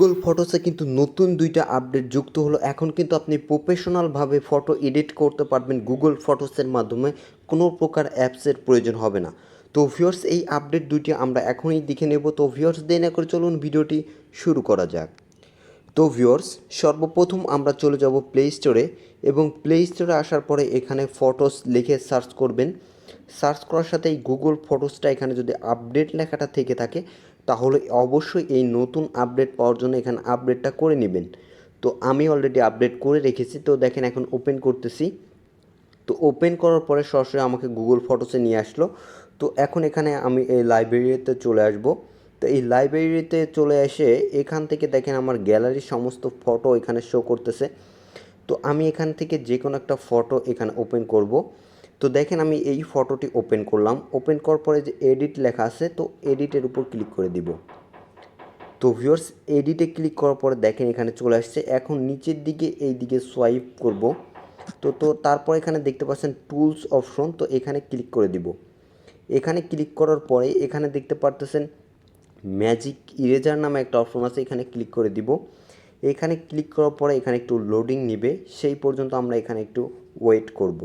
Google ফটোসে কিন্তু নতুন দুইটা আপডেট যুক্ত হলো। এখন কিন্তু আপনি প্রফেশনালভাবে ফটো এডিট করতে পারবেন গুগল ফটোসের মাধ্যমে। কোনো প্রকার অ্যাপসের প্রয়োজন হবে না। তো ভিউয়ার্স এই আপডেট দুইটি আমরা এখনই দেখে নেব। তো ভিউয়ার্স দেরি না করে চলুন ভিডিওটি শুরু করা যাক। তো ভিউয়ার্স সর্বপ্রথম আমরা চলে যাব প্লে স্টোরে এবং প্লে স্টোরে আসার পরে এখানে ফটোস লিখে সার্চ করবেন। সার্চ করার সাথে এই গুগল ফটোসটা এখানে যদি আপডেট লেখাটা থেকে থাকে তাহলে অবশ্যই এই নতুন আপডেট পাওয়ার জন্য এখানে আপডেটটা করে নেবেন। তো আমি অলরেডি আপডেট করে রেখেছি, তো দেখেন এখন ওপেন করতেছি। তো ওপেন করার পরে সরাসরি আমাকে গুগল ফটোসে নিয়ে আসলো। তো এখন এখানে আমি এই লাইব্রেরিতে চলে আসব। তো এই লাইব্রেরিতে চলে এসে এখান থেকে দেখেন আমার গ্যালারির সমস্ত ফটো এখানে শো করতেছে। তো আমি এখান থেকে যে কোনো একটা ফটো এখানে ওপেন করব। তো দেখেন আমি এই ফটোটি ওপেন করলাম। ওপেন করার পরে যে এডিট লেখা আছে, তো এডিটের উপর ক্লিক করে দিব। তো ভিউয়ার্স এডিটে ক্লিক করার পরে দেখেন এখানে চলে আসছে। এখন নিচের দিকে এই দিকে সোয়াইপ করব। তো তো তারপর এখানে দেখতে পাচ্ছেন টুলস অপশন তো এখানে ক্লিক করে দিব। এখানে ক্লিক করার পরে এখানে দেখতে পারতেছেন ম্যাজিক ইরেজার নামে একটা অপশন আছে, এখানে ক্লিক করে দিব। এখানে ক্লিক করার পরে এখানে একটু লোডিং নিবে। সেই পর্যন্ত আমরা এখানে একটু ওয়েট করব।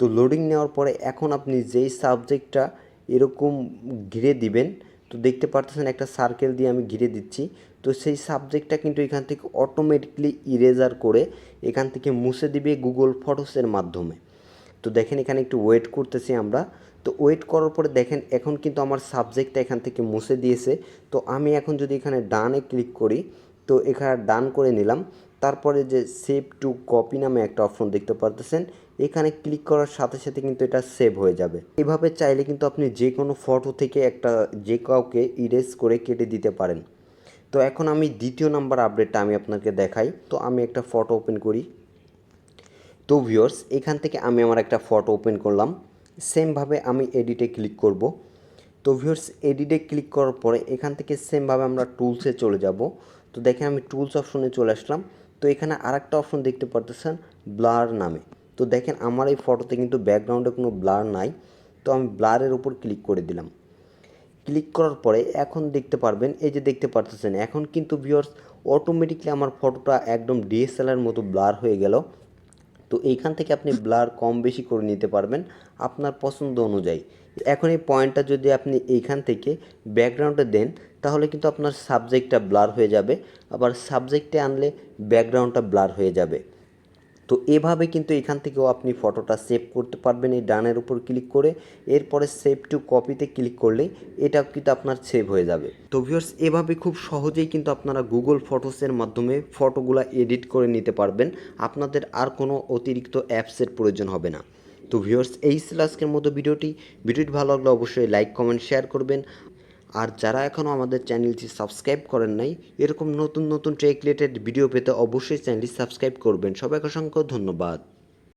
তো লোডিং নেওয়ার পরে এখন আপনি যেই সাবজেক্টটা এরকম ঘিরে দিবেন, তো দেখতে পারতেছেন একটা সার্কেল দিয়ে আমি ঘিরে দিচ্ছি, তো সেই সাবজেক্টটা কিন্তু এখান থেকে অটোমেটিকলি ইরেজার করে এখান থেকে মুছে দিবে গুগল ফটোসের মাধ্যমে। তো দেখেন এখানে একটু ওয়েট করতেছি আমরা, তো ওয়েট করার পরে দেখেন এখন কিন্তু আমার সাবজেক্টটা এখান থেকে মুছে দিয়েছে, তো আমি এখন যদি এখানে ডানে ক্লিক করি, তো এখানে ডান করে নিলাম তারপরে যে সেভ টু কপি নামে একটা অপশন দেখতে পারতেছেন, এখানে ক্লিক করার সাথে সাথে কিন্তু এটা সেভ হয়ে যাবে। এভাবে চাইলে কিন্তু আপনি যে কোনো ফটো থেকে একটা যে কাউকে ইরেজ করে কেটে দিতে পারেন। তো এখন আমি দ্বিতীয় নাম্বার আপডেটটা আমি আপনাকে দেখাই। তো আমি একটা ফটো ওপেন করি। তো ভিউয়ার্স এখান থেকে আমি আমার একটা ফটো ওপেন করলাম। সেমভাবে আমি এডিটে ক্লিক করব। তো ভিউয়ার্স এডিটে ক্লিক করার পরে এখান থেকে সেমভাবে আমরা টুলসে চলে যাব। তো দেখেন আমি টুলস অপশনে চলে আসলাম। তো এখানে আরেকটা অপশন দেখতে পারতেছেন ব্লার নামে। তো দেখেন আমার এই ফটোতে কিন্তু ব্যাকগ্রাউন্ডে কোনো ব্লার নাই, তো আমি ব্লারের উপর ক্লিক করে দিলাম। ক্লিক করার পরে এখন দেখতে পারবেন, এই যে দেখতে পারতেছেন, এখন কিন্তু ভিউয়ার্স অটোমেটিকলি আমার ফটোটা একদম ডিএসএলআর মতো ব্লার হয়ে গেল। তো এইখান থেকে আপনি ব্লার কম বেশি করে নিতে পারবেন আপনার পছন্দ অনুযায়ী। এখন এই পয়েন্টটা যদি আপনি এইখান থেকে ব্যাকগ্রাউন্ডে দেন তাহলে কিন্তু আপনার সাবজেক্টটা ব্লার হয়ে যাবে, আবার সাবজেক্টে আনলে ব্যাকগ্রাউন্ডটা ব্লার হয়ে যাবে। তো এভাবে কিন্তু এখান থেকেও আপনি ফটোটা সেভ করতে পারবেন, এই ডানের উপর ক্লিক করে, এরপরে সেভ টু কপিতে ক্লিক করলেই এটা কিন্তু আপনার সেভ হয়ে যাবে। তো ভিউয়ার্স এভাবে খুব সহজেই কিন্তু আপনারা গুগল ফটোসের মাধ্যমে ফটোগুলো এডিট করে নিতে পারবেন। আপনাদের আর কোনো অতিরিক্ত অ্যাপসের প্রয়োজন হবে না। তো ভিউয়ার্স এই ছিল আজকের মতো ভিডিওটি। ভিডিওটি ভালো লাগলে অবশ্যই লাইক কমেন্ট শেয়ার করবেন। আর যারা এখনও আমাদের চ্যানেলটি সাবস্ক্রাইব করেন নাই, এরকম নতুন নতুন ট্রেক রিলেটেড ভিডিও পেতে অবশ্যই চ্যানেলটি সাবস্ক্রাইব করবেন। সবাইকে অসংখ্য ধন্যবাদ।